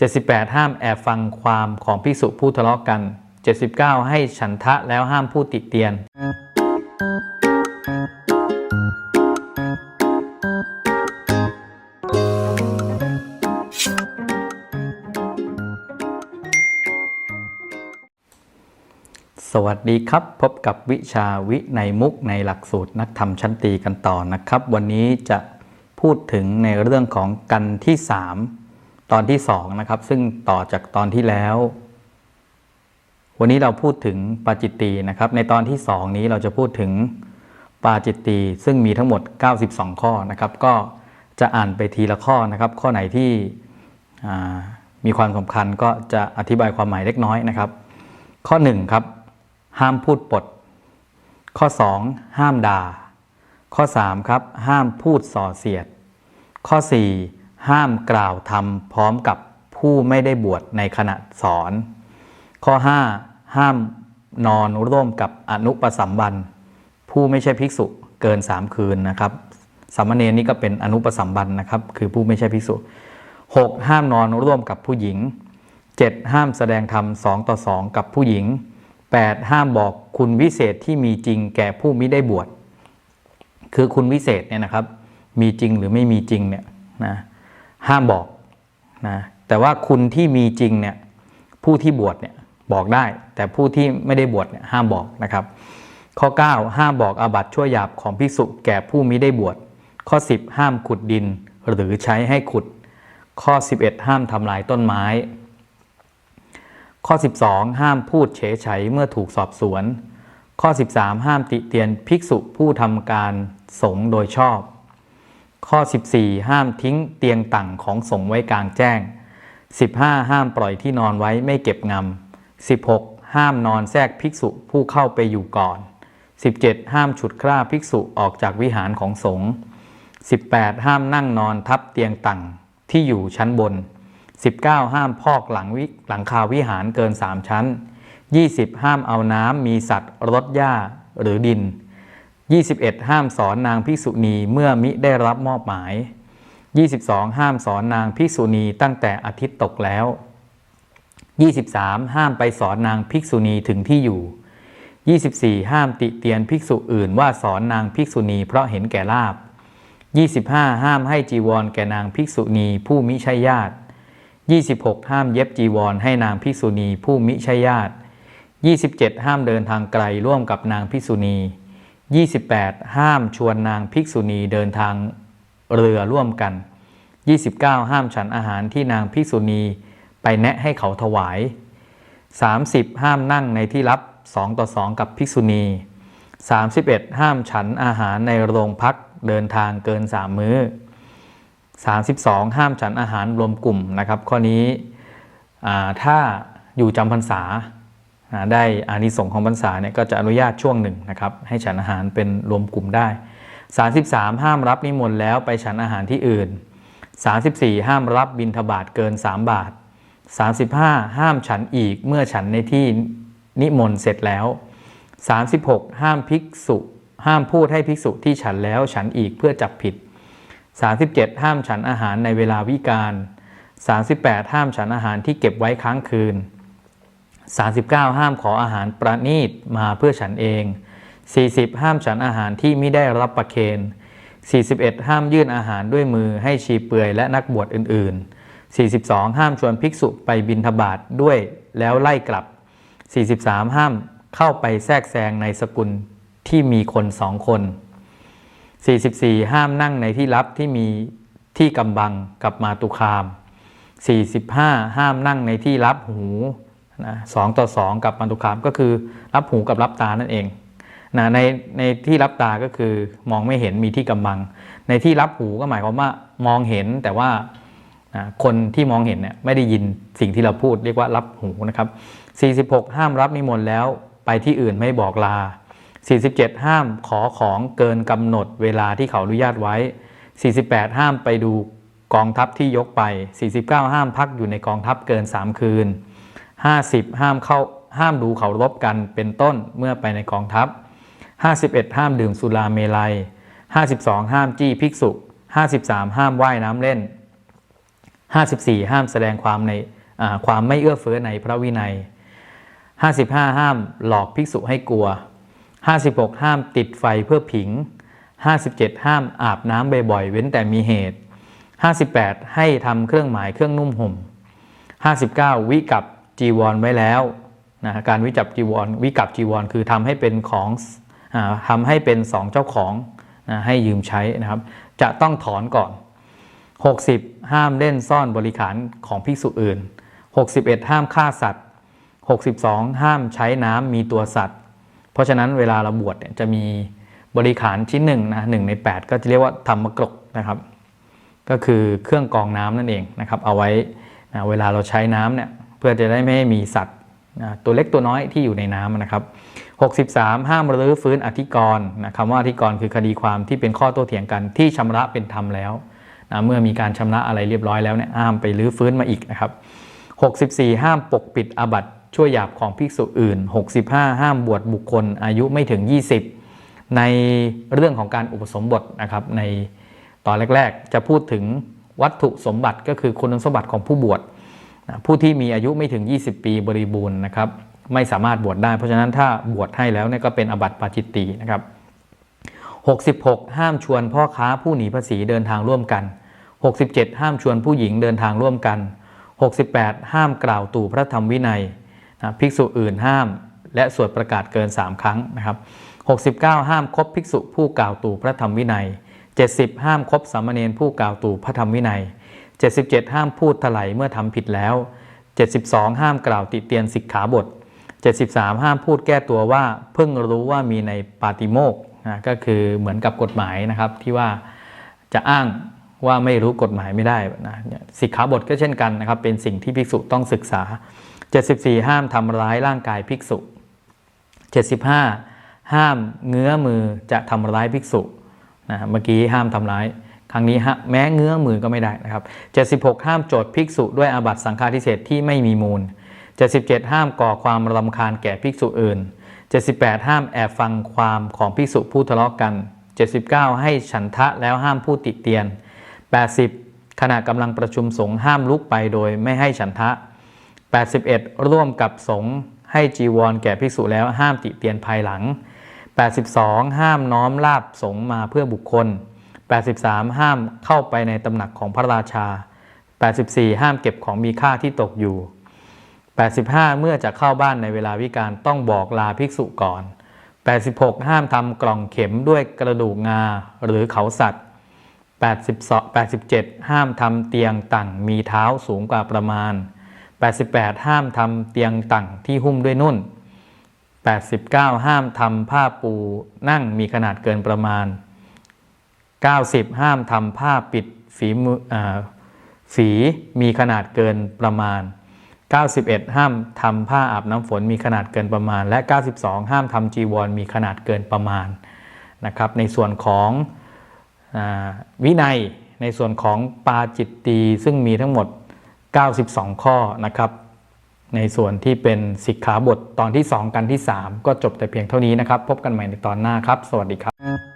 78 ห้ามแอบฟังความของภิกษุผู้ทะเลาะกัน 79 ให้ฉันทะแล้วห้ามพูดติเตียน สวัสดีครับ พบกับวิชาวิในมุกในหลักสูตรนักธรรมชั้นตีกันต่อนะครับ วันนี้จะพูดถึงในเรื่องของกันที่ 3 ตอนที่2นะครับ ซึ่งต่อจากตอนที่แล้ว วันนี้เราพูดถึงปาจิตตีนะครับ ในตอนที่2นี้เราจะพูดถึงปาจิตตีซึ่งมีทั้งหมด 92 ข้อนะครับ ก็จะอ่านไปทีละข้อนะครับ ข้อไหนที่มีความสำคัญก็จะอธิบายความหมายเล็กน้อยนะครับ ข้อ1ครับห้ามพูดปด ข้อ 2 ห้ามด่า ข้อ 3 ครับ ห้ามพูดส่อเสียด ข้อ 4 ห้ามกล่าวทำพร้อมกับผู้ไม่ได้บวชในขณะสอน ข้อ 5 ห้ามนอนร่วมกับอนุปสัมบัน ผู้ไม่ใช่ภิกษุเกิน 3 คืนนะครับสามเณรนี่ก็เป็นอนุปสัมบันนะครับ คือผู้ไม่ใช่ภิกษุ 6. ห้ามนอนร่วมกับผู้หญิง 7. ห้ามแสดงธรรมสองต่อสองกับผู้หญิง 8. ห้ามบอกคุณวิเศษที่มีจริงแก่ผู้มิได้บวชคือคุณวิเศษเนี่ยนะครับ มีจริงหรือไม่มีจริงเนี่ยนะ ห้ามบอกนะแต่ว่าคุณที่มีจริงเนี่ยผู้ที่บวชเนี่ยบอกได้ แต่ผู้ที่ไม่ได้บวชเนี่ยห้ามบอกนะครับ ข้อ 9 ห้ามบอกอาบัติชั่วหยาบของภิกษุแก่ผู้มิได้บวชข้อ 10 ห้ามขุดดินหรือใช้ให้ขุด ข้อ 11 ห้ามทำลายต้นไม้ ข้อ 12 ห้ามพูดเฉยไฉยเมื่อถูกสอบสวน ข้อ 13 ห้ามติเตียนภิกษุผู้ทำการสงโดยชอบ ข้อ 14 ห้ามทิ้งเตียงต่างของสงไว้กลางแจ้ง 15 ห้ามปล่อยที่นอนไว้ไม่เก็บงำ 16 ห้ามนอนแทรกภิกษุผู้เข้าไปอยู่ก่อน 17 ห้ามฉุดคร่าภิกษุออกจากวิหารของสงฆ์ 18 ห้ามนั่งนอนทับเตียงต่างที่อยู่ชั้นบน 19 ห้ามพอกหลังวิหลังคาวิหารเกิน 3 ชั้น 20 ห้ามเอาน้ำมีสัตว์รดหญ้าหรือดิน 21 ห้ามสอนนางภิกษุณีเมื่อมิได้รับมอบหมาย 22 ห้ามสอนนางภิกษุณีตั้งแต่อาทิตย์ตกแล้ว 23 ห้ามไปสอนนางภิกษุณีถึงที่อยู่ 24 ห้ามติเตียนภิกษุอื่นว่าสอนนางภิกษุณีเพราะเห็นแก่ลาบ 25 ห้ามให้จีวรแก่นางภิกษุณีผู้มิใช่ญาติ 26 ห้ามเย็บจีวรให้นางภิกษุณีผู้มิใช่ญาติ 27 ห้ามเดินทางไกลร่วมกับนางภิกษุณี 28 ห้ามชวนนางภิกษุณีเดินทางเรือร่วมกัน 29 ห้ามฉันอาหารที่นางภิกษุณีไปแนะให้เขาถวาย 30 ห้ามนั่งในที่ลับ 2 ต่อ 2 กับภิกษุณี 31 ห้ามฉันอาหารในโรงพักเดินทางเกิน 3 มื้อ 32 ห้ามฉันอาหารรวมกลุ่มนะครับ ข้อนี้ถ้าอยู่จำพรรษา ได้อานิสงส์ของพรรษาเนี่ยก็จะอนุญาตช่วงหนึ่งนะครับให้ฉันอาหารเป็นรวมกลุ่มได้ 33 ห้ามรับนิมนต์แล้วไปฉันอาหารที่อื่น 34 ห้ามรับบิณฑบาตเกิน 3 บาท 35 ห้ามฉันอีกเมื่อฉันในที่นิมนต์เสร็จแล้ว 36 ห้ามภิกษุ ห้ามพูดให้ภิกษุที่ฉันแล้วฉันอีกเพื่อจับผิด 37 ห้ามฉันอาหารในเวลาวิกาล38 ห้ามฉันอาหารที่เก็บไว้ค้างคืน 39 ห้ามขออาหารประณีตมาเพื่อฉันเอง 40 ห้ามฉันอาหารที่ไม่ได้รับประเคน41 ห้ามยื่นอาหารด้วยมือให้ชีเปลือยและนักบวชอื่น ๆ 42 ห้ามชวนภิกษุไปบิณฑบาตด้วยแล้วไล่กลับ 43 ห้ามเข้าไปแทรกแซงในสกุลที่มีคนสองคน 44 ห้ามนั่งในที่ลับที่มีที่กำบังกับมาตุคาม 45 ห้ามนั่งในที่รับหู นะสองต่อสองกับมาตุคามก็คือรับหูกับรับตานั่นเองนะในในที่รับตาก็คือมองไม่เห็นมีที่กำบัง ในที่รับหูก็หมายความว่ามองเห็นแต่ว่าคนที่มองเห็นเนี่ยไม่ได้ยินสิ่งที่เราพูดเรียกว่ารับหูนะครับ 46 ห้ามรับนิมนต์แล้วไปที่อื่นไม่บอกลา 47 ห้ามขอของเกินกำหนดเวลาที่เขาอนุญาตไว้ 48 ห้ามไปดูกองทัพที่ยกไป 49 ห้ามพักอยู่ในกองทัพเกิน 3 คืน 50 ห้ามเข้าห้ามดูเขารบกันเป็นต้นเมื่อไปในกองทัพ 51 ห้ามดื่มสุราเมลัย 52 ห้ามจี้ภิกษุ 53 ห้ามว่ายน้ำเล่น 54 ห้ามแสดงความในความไม่เอื้อเฟื้อในพระวินัย 55 ห้ามหลอกภิกษุให้กลัว 56 ห้ามติดไฟเพื่อผิง 57 ห้ามอาบน้ำบ่อยๆเว้นแต่มีเหตุ 58 ให้ทำเครื่องหมายเครื่องนุ่มห่ม 59 วิกับ จีวรไว้แล้วนะการวิจับจีวรวิกับจีวรคือทำให้เป็นของอาทำให้เป็นสองเจ้าของนะให้ยืมใช้นะครับ จะต้องถอนก่อน 60 ห้ามเล่นซ่อนบริขารของภิกษุอื่น 61 ห้ามฆ่าสัตว์ 62 ห้ามใช้น้ำมีตัวสัตว์ เพราะฉะนั้นเวลาเราบวชเนี่ยจะมีบริขารชิ้นหนึ่งนะหนึ่งใน 8 ก็จะเรียกว่าธรรมกรกนะครับ ก็คือเครื่องกรองน้ำนั่นเองนะครับ เอาไว้นะเวลาเราใช้น้ำเนี่ย เพื่อจะได้ไม่ให้มีสัตว์ตัวเล็กตัวน้อยที่อยู่ในน้ำนะครับ 63 ห้ามรื้อฟื้นอธิกรณ์นะคำว่าอธิกรณ์คือคดีความที่เป็นข้อโต้เถียงกันที่ชำระเป็นธรรมแล้วนะเมื่อมีการชำระอะไรเรียบร้อยแล้วเนี่ยห้ามไปรื้อฟื้นมาอีกนะครับ 64 ห้ามปกปิดอาบัติชั่วหยาบของภิกษุอื่น 65 ห้ามบวชบุคคลอายุไม่ถึง 20 ในเรื่องของการอุปสมบทนะครับในตอนแรก ๆ จะพูดถึงวัตถุสมบัติก็คือคุณสมบัติของผู้บวช ผู้ที่มีอายุไม่ถึง 20 ปีบริบูรณ์นะครับไม่สามารถบวชได้ เพราะฉะนั้นถ้าบวชให้แล้วเนี่ยก็เป็นอบัติปาจิตตีนะครับ 66 ห้ามชวนพ่อค้าผู้หนีภาษีเดินทางร่วมกัน 67 ห้ามชวนผู้หญิงเดินทางร่วมกัน 68 ห้ามกล่าวตู่พระธรรมวินัยนะภิกษุอื่นห้าม และสวดประกาศเกิน 3 ครั้งนะครับ 69 ห้ามคบภิกษุผู้กล่าวตู่พระธรรมวินัย 70 ห้ามคบสามเณรผู้กล่าวตู่พระธรรมวินัย 77 ห้ามพูดถลายเมื่อทำผิดแล้ว 72 ห้ามกล่าวติเตียนสิกขาบท 73 ห้ามพูดแก้ตัวว่าเพิ่งรู้ว่ามีในปาติโมกนะก็คือเหมือนกับกฎหมายนะครับที่ว่าจะอ้างว่าไม่รู้กฎหมายไม่ได้นะสิกขาบทก็เช่นกันนะครับ เป็นสิ่งที่ภิกษุต้องศึกษา 74 ห้ามทำร้ายร่างกายภิกษุ 75 ห้ามเงื้อมือจะทำร้ายภิกษุนะเมื่อกี้ห้ามทำร้าย ครั้งนี้ฮะแม้เงื้อมือก็ไม่ได้นะครับ 76 ห้ามโจทย์ภิกษุด้วยอาบัติสังฆาทิเศษที่ไม่มีมูล 77 ห้ามก่อความรำคาญแก่ภิกษุอื่น 78 ห้ามแอบฟังความของภิกษุผู้ทะเลาะกัน 79 ให้ฉันทะแล้วห้ามพูดติเตียน 80 ขณะกำลังประชุมสงฆ์ห้ามลุกไปโดยไม่ให้ฉันทะ 81 ร่วมกับสงฆ์ให้จีวรแก่ภิกษุแล้วห้ามติเตียนภายหลัง 82 ห้ามน้อมลาบสงฆ์มาเพื่อบุคคล 83 ห้ามเข้าไปในตำหนักของพระราชา 84 ห้ามเก็บของมีค่าที่ตกอยู่ 85 เมื่อจะเข้าบ้านในเวลาวิการต้องบอกลาภิกษุก่อน 86 ห้ามทำกล่องเข็มด้วยกระดูกงาหรือเขาสัตว์82 87 ห้ามทำเตียงตั่งมีเท้าสูงกว่าประมาณ 88 ห้ามทำเตียงตั่งที่หุ้มด้วยนุ่น 89 ห้ามทำผ้าปูนั่งมีขนาดเกินประมาณ 90 ห้ามทำผ้าปิดฝีมือฝีมีขนาดเกินประมาณ 91 ห้ามทำผ้าอาบน้ำฝนมีขนาดเกินประมาณ และ 92 ห้ามทำจีวรมีขนาดเกินประมาณนะครับ ในส่วนของอวินัยในส่วนของปาจิตตีซึ่งมีทั้งหมด 92 ข้อนะครับ ในส่วนที่เป็นสิกขาบทตอนที่ 2 กันที่ 3 ก็จบแต่เพียงเท่านี้นะครับ พบกันใหม่ในตอนหน้าครับ สวัสดีครับ